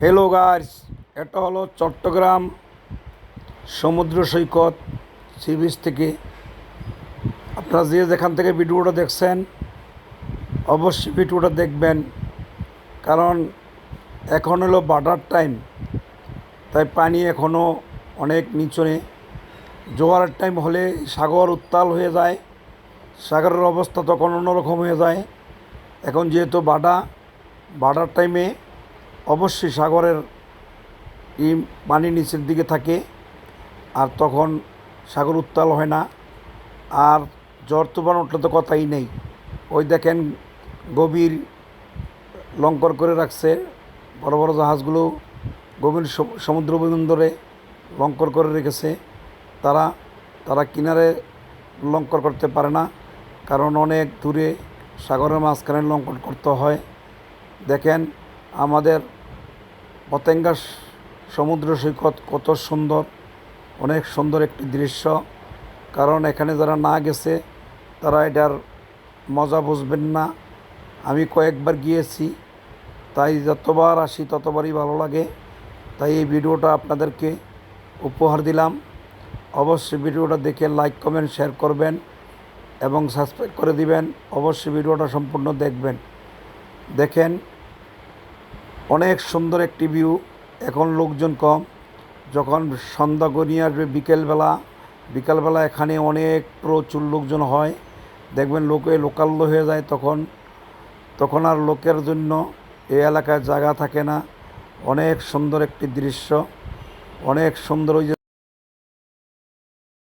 Hello guys এটা হলো চট্টগ্রাম সমুদ্র সৈকত সি বিচ থেকে। আপনারা যে যেখান থেকে ভিডিওটা দেখছেন, অবশ্যই ভিডিওটা দেখবেন, কারণ এখন হলো বাটার টাইম। তাই পানি এখনও অনেক নিচনে। জোয়ারের টাইম হলে সাগর উত্তাল হয়ে যায়, সাগরের অবস্থা তখন অন্যরকম হয়ে যায়। এখন যেহেতু বাডা বাডার টাইমে অবশ্যই সাগরের ই পানি নিচের দিকে থাকে, আর তখন সাগর উত্তাল হয় না। আর জ্বর তুফান উঠলে তো কথাই নেই। ওই দেখেন গভীর লঙ্কর করে রাখছে, বড় বড় জাহাজগুলো গভীর সম- সমুদ্র বন্দরে লঙ্কর করে রেখেছে। তারা তারা কিনারে লঙ্কর করতে পারে না, কারণ অনেক দূরে সাগরের মাঝখানে লঙ্কন করতে হয়। দেখেন আমাদের পতেঙ্গা সমুদ্র সৈকত কত সুন্দর, অনেক সুন্দর একটি দৃশ্য। কারণ এখানে যারা না গেছে, তারা এটার মজা বুঝবেন না। আমি কয়েকবার গিয়েছি, তাই যতবার আসি ততবারই ভালো লাগে। তাই এই ভিডিওটা আপনাদেরকে উপহার দিলাম। অবশ্যই ভিডিওটা দেখে লাইক, কমেন্ট, শেয়ার করবেন এবং সাবস্ক্রাইব করে দিবেন। অবশ্যই ভিডিওটা সম্পূর্ণ দেখবেন। দেখেন অনেক সুন্দর একটি ভিউ এখন লোকজন কম। যখন সন্ধ্যা গড়িয়ে আসবে বিকেলবেলা, বিকালবেলা এখানে অনেক প্রচুর লোকজন হয়। দেখবেন লোকে লোকাল্য হয়ে যায় তখন। তখন আর লোকের জন্য এ এলাকায় জায়গা থাকে না। অনেক সুন্দর একটি দৃশ্য। অনেক সুন্দর ওই যে